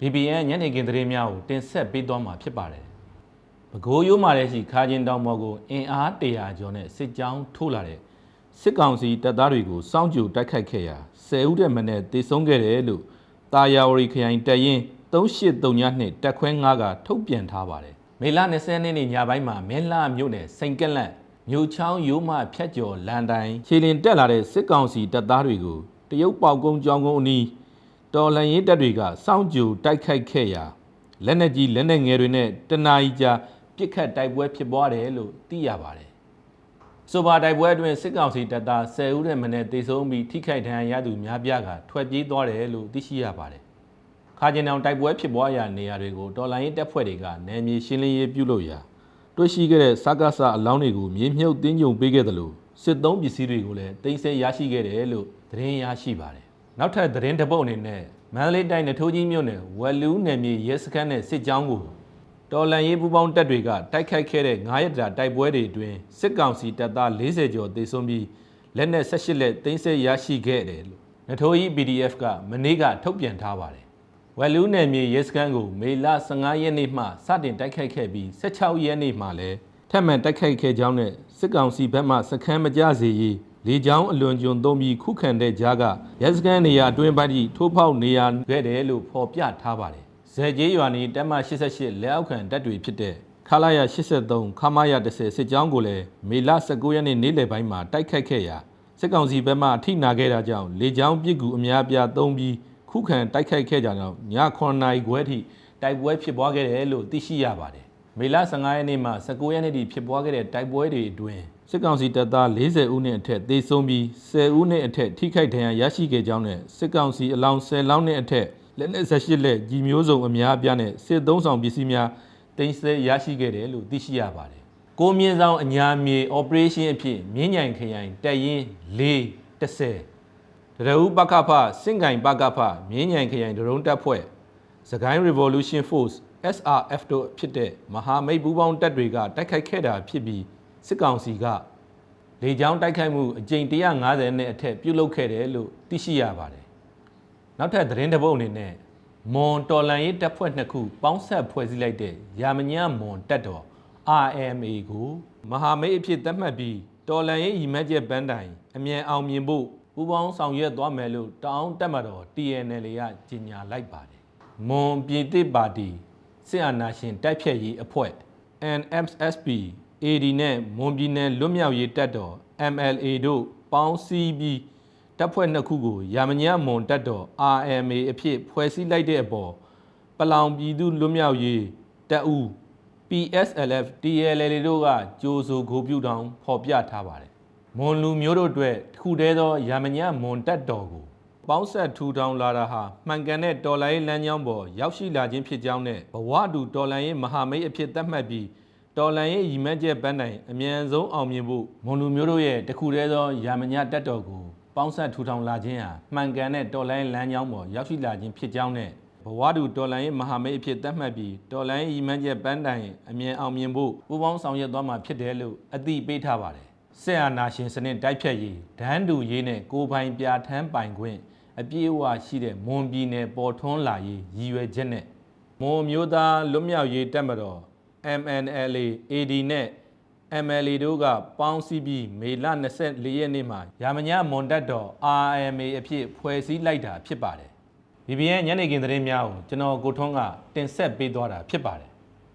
BBN ညနေခင်းသတင်းများကိုတင်ဆက်ပေးသွားမှာဖြစ်ပါတယ်။ပဲခူးရိုးမာတဲ့ရှိခါချင်းတောင်ပေါ်ကိုအင်အား100ကျော်နဲ့စစ်ကြောင်းထိုးလာတဲ့စစ်ကောင်စီတပ်သားတွေကိုစောင့်ကြိုတိုက်ခိုက်ခဲ့ရာ10ဦးတဲ့မနဲ့တေဆုံးခဲ့တယ်လို့တာယာဝရီခရိုင်တပ်ရင်း3839နှစ်တက်ခွဲ9ကထုတ်ပြန်ထားပါတယ်။မေလ20ရက်နေ့ညပိုင်းမှာမင်းလာမြို့နယ်စိန်ကက်လက်မြို့ချောင်းရိုးမဖြတ်ကျော်လန်တိုင်းခြေလင်တက်လာတဲ့စစ်ကောင်စီတပ်သားတွေကိုတရုတ်ပေါကုန်းကြောင်းကုန်းအနီး တော်လန်ရေးတပ်တွေကစောင့်ကြိုတိုက်ခိုက်ခဲ့ရာလက်နက်ကြီးလက်နက်ငယ်တွေနဲ့တနာ E ကြာပြစ်ခတ်တိုက်ပွဲဖြစ်ပွားတယ်လို့သိရပါတယ်။ဆိုပါတိုက်ပွဲအတွင်းစစ်ကောင်စီတပ်သား10ဦးနဲ့မနည်းတေဆုံးပြီးထိခိုက်ဒဏ်ရာရသူများပြားကထွက်ပြေးသွားတယ်လို့သိရှိရပါတယ်။ခါကျင်တောင်တိုက်ပွဲဖြစ်ပွားရာနေရာတွေကိုတော်လန်ရေးတပ်ဖွဲ့တွေကနယ်မြေရှင်းလင်းရေးပြုလုပ်ရာတွေ့ရှိခဲ့တဲ့စကားဆအလောင်းတွေကိုမြေမြုပ်တင်းကြုံပေးခဲ့တယ်လို့စစ်သုံးပစ္စည်းတွေကိုလည်းတင်ဆက်ရရှိခဲ့တယ်လို့သတင်းရရှိပါတယ်။ နောက်ထပ်သတင်းတစ်ပုတ်အနေနဲ့မန္တလေးတိုင်းနထိုးကြီးမြို့နယ်ဝက်လူးနယ်မြေရဲစခန်းနဲ့စစ်ကြောင်းကိုတော်လန်ရေးပူးပေါင်းတပ်တွေကတိုက်ခိုက်ခဲ့တဲ့9ရက်တာတိုက်ပွဲတွေအတွင်းစစ်ကောင်စီတပ်သား40ကျော်သေဆုံးပြီးလက်နက်18လက်သိမ်းဆည်းရရှိခဲ့တယ်လို့နထိုးကြီး PDF ကမနေ့ကထုတ်ပြန်ထားပါတယ်ဝက်လူးနယ်မြေရဲစခန်းကိုမေလ15ရက်နေ့မှစတင်တိုက်ခိုက်ခဲ့ပြီး16ရက်နေ့မှလည်းထပ်မံတိုက်ခိုက်ခဲ့ကြောင်းနဲ့စစ်ကောင်စီဘက်မှစခန်းမကြစေရေး လေကြောင်းအလွန်ကျွံသုံးပြီးခုခံတဲ့ကြားကရဲစခန်းနေရာအတွင်းပိုင်းထိထိုးဖောက်နေရခဲ့တယ်လို့ဖော်ပြထားပါတယ်။ဇယ်ကျေးရွာနီတက်မ88လက်အောက်ခံတပ်တွေဖြစ်တဲ့ခလာရ83ခမာရ10စစ်ကြောင်းကိုလည်းမေလ19ရက်နေ့နေ့လယ်ပိုင်းမှာတိုက်ခိုက်ခဲ့ရာစစ်ကောင်စီဘက်မှအထိနာခဲ့တာကြောင့်လေကြောင်းပစ်ကူအများပြားသုံးပြီးခုခံတိုက်ခိုက်ခဲ့ကြကြောင်းည9နာရီခွဲထိတိုက်ပွဲဖြစ်ပွားခဲ့တယ်လို့သိရှိရပါတယ်။မေလ15ရက်နေ့မှ19ရက်နေ့ထိဖြစ်ပွားခဲ့တဲ့တိုက်ပွဲတွေအတွင်း စစ်ကောင်စီတပ်သား40ဦးနဲ့အထက်သေဆုံးပြီး10ဦးနဲ့အထက်ထိခိုက်ဒဏ်ရာရရှိခဲ့ကြောင်းနဲ့စစ်ကောင်စီအလောင်း10လောင်းနဲ့အထက်လက်နက်18လက်ကြီးမျိုးစုံအများအပြားနဲ့စစ်သုံးဆောင်ပစ္စည်းများတင်ဆက်ရရှိခဲ့တယ်လို့သိရှိရပါတယ်။ကိုမြင့်ဆောင်အညာမြေ operation အဖြစ်မြင်းညံခရိုင်တပ်ရင်း4 10တရဦးပကဖစင့်ကင်ပကဖမြင်းညံခရိုင်ဒရုန်းတပ်ဖွဲ့စကိုင်း Revolution Force SRF တို့ဖြစ်တဲ့မဟာမိတ်ပူးပေါင်းတပ်တွေကတိုက်ခိုက်ခဲ့တာဖြစ်ပြီး စစ်ကောင်စီကလေကြောင်းတိုက်ခိုက်မှုအကြိမ်150နဲ့အထက်ပြုလုပ်ခဲ့တယ်လို့သိရှိရပါတယ်။နောက်ထပ်သတင်းတစ်ပုဒ်အနေနဲ့မွန်တော်လန်ရေးတပ်ဖွဲ့နှစ်ခုပေါင်းဆက်ဖွဲ့စည်းလိုက်တဲ့ရာမညမွန်တပ်တော် RMA ကိုမဟာမိတ်အဖြစ်သတ်မှတ်ပြီးတော်လန်ရေးရီမက်ချက်ပန်းတိုင်အမြန်အောင်မြင်ဖို့ပူးပေါင်းဆောင်ရွက်သွားမယ်လို့တောင်းတက်မတော် TNL ကကြေညာလိုက်ပါတယ်။မွန်ပြည်သစ်ပါတီစစ်အာဏာရှင်တိုက်ဖြတ်ရေးအဖွဲ့ NMSP AD နဲ့မွန်ပြည်နယ်လွတ်မြောက်ရေးတပ်တော် MLA တို့ပေါင်းစည်းပြီးတပ်ဖွဲ့နှစ်ခုကိုရာမညမွန်တပ်တော် RMA အဖြစ်ဖွဲ့စည်းလိုက်တဲ့အပေါ်ပလောင်ပြည်သူလွတ်မြောက်ရေးတပ်ဦး PSLF TLL တို့ကကြိုးဆိုဂိုပြုတောင်းဖော်ပြထားပါတယ်။မွန်လူမျိုးတို့အတွက်တစ်ခုတည်းသောရာမညမွန်တပ်တော်ကိုပေါင်းဆက်ထူထောင်လာတာဟာမှန်ကန်တဲ့တော်လိုင်းလမ်းကြောင်းပေါ်ရောက်ရှိလာခြင်းဖြစ်ကြောင်းနဲ့ဘဝတူတော်လိုင်းရေးမဟာမိတ်အဖြစ်သတ်မှတ်ပြီး တော်လန်ရဲ့ရီမက်ချက်ပန်းတိုင်အမြန်ဆုံးအောင်မြင်ဖို့မွန်လူမျိုးတို့ရဲ့တခုတည်းသောယာမညတက်တော်ကိုပေါင်းဆက်ထူထောင်လာခြင်းဟာမှန်ကန်တဲ့တော်လိုင်းလမ်းကြောင်းပေါ်ရောက်ရှိလာခြင်းဖြစ်ကြောင်းနဲ့ဘဝတူတော်လန်ရဲ့မဟာမိတ်အဖြစ်သတ်မှတ်ပြီးတော်လန်ရဲ့ရီမက်ချက်ပန်းတိုင်အမြန်အောင်မြင်ဖို့ပူးပေါင်းဆောင်ရွက်သွားမှာဖြစ်တယ်လို့အသိပေးထားပါတယ်ဆက်အာနာရှင်စနစ်တိုက်ဖြတ်ရေးဒန်းတူရေးနဲ့ကိုပိုင်ပြဋ္ဌာန်းပိုင်ခွင့်အပြည့်အဝရှိတဲ့မွန်ပြည်နယ်ပေါ်ထွန်းလာရေးရည်ရွယ်ချက်နဲ့မွန်မျိုးသားလွတ်မြောက်ရေးတပ်မတော် MNLA AD နဲ့ MLA တို့ကပေါင်းစည်းပြီးမေလ24ရက်နေ့မှာရာမညမွန်တက်တော် RMA အဖြစ်ဖွဲ့စည်းလိုက်တာဖြစ်ပါတယ်။ BBN ညနေခင်းသတင်းများကိုကျွန်တော်ကိုထွန်းကတင်ဆက်ပေးသွားတာဖြစ်ပါတယ်